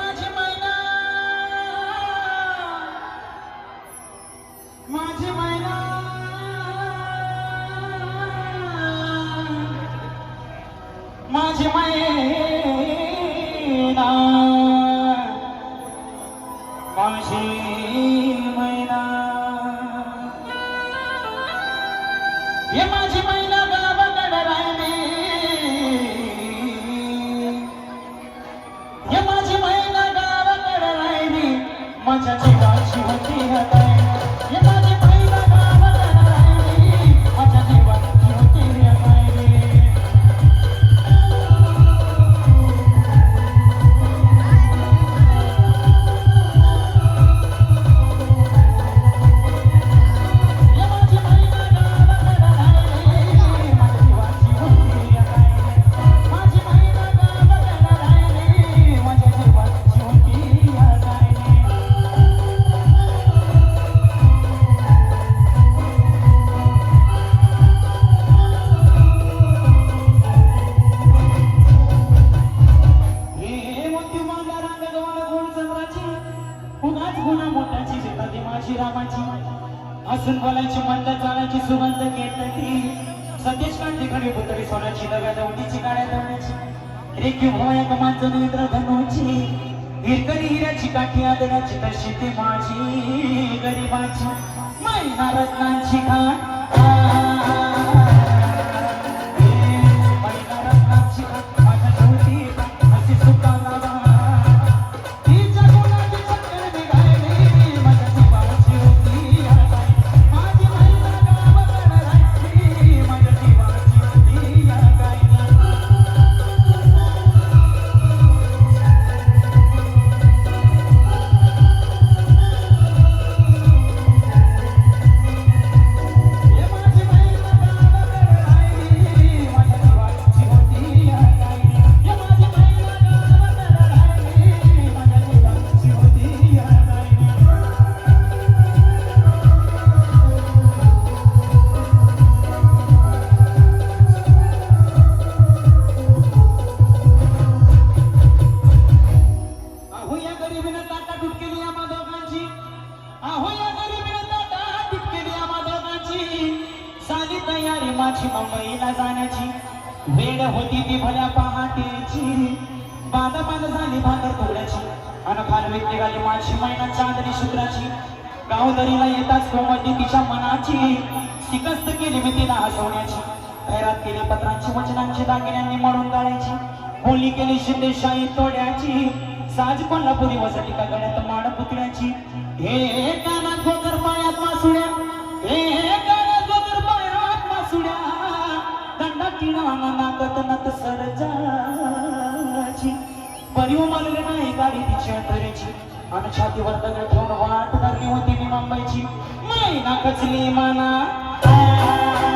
মাঝে মাঝে cha शेताची असून बोलायची मंद चालायची सुगंध घेतली सतीश कांती खडी पुतळी सोन्याची नव्या दौडीची गाड्या दवण्याची रेखी होया कमांचं नेत्र धनुची. हिरकरी हिऱ्याची काठी आदराची तशी ती माझी. गरीबाची मैना रत्नांची घाट आणि माझी मुंबईला जाण्याची. वेळ होती ती भल्या पहाटेची. बाद बाद झाली भाकर तोड्याची. अन फारवीत निघाली माझी मैना चांदणी शुक्राची. गावदरीला येताच कोमटी तिच्या मनाची. शिकस्त केली मी तिला हसवण्याची. खैरात केली पत्रांची वचनांची दागिन्यांनी म्हणून गाळायची. बोली केली शिंदेशाही तोड्याची. साज कोल्हापुरी वसटी का गळ्यात माड पुतळ्याची. हे कानात गोकर पायात मासुड्या परी नाही गाडी तिची अंतरेची. आणि छातीवर दगड ठेवून वाट धरली होती मी मुंबईची. मैना कचली मना.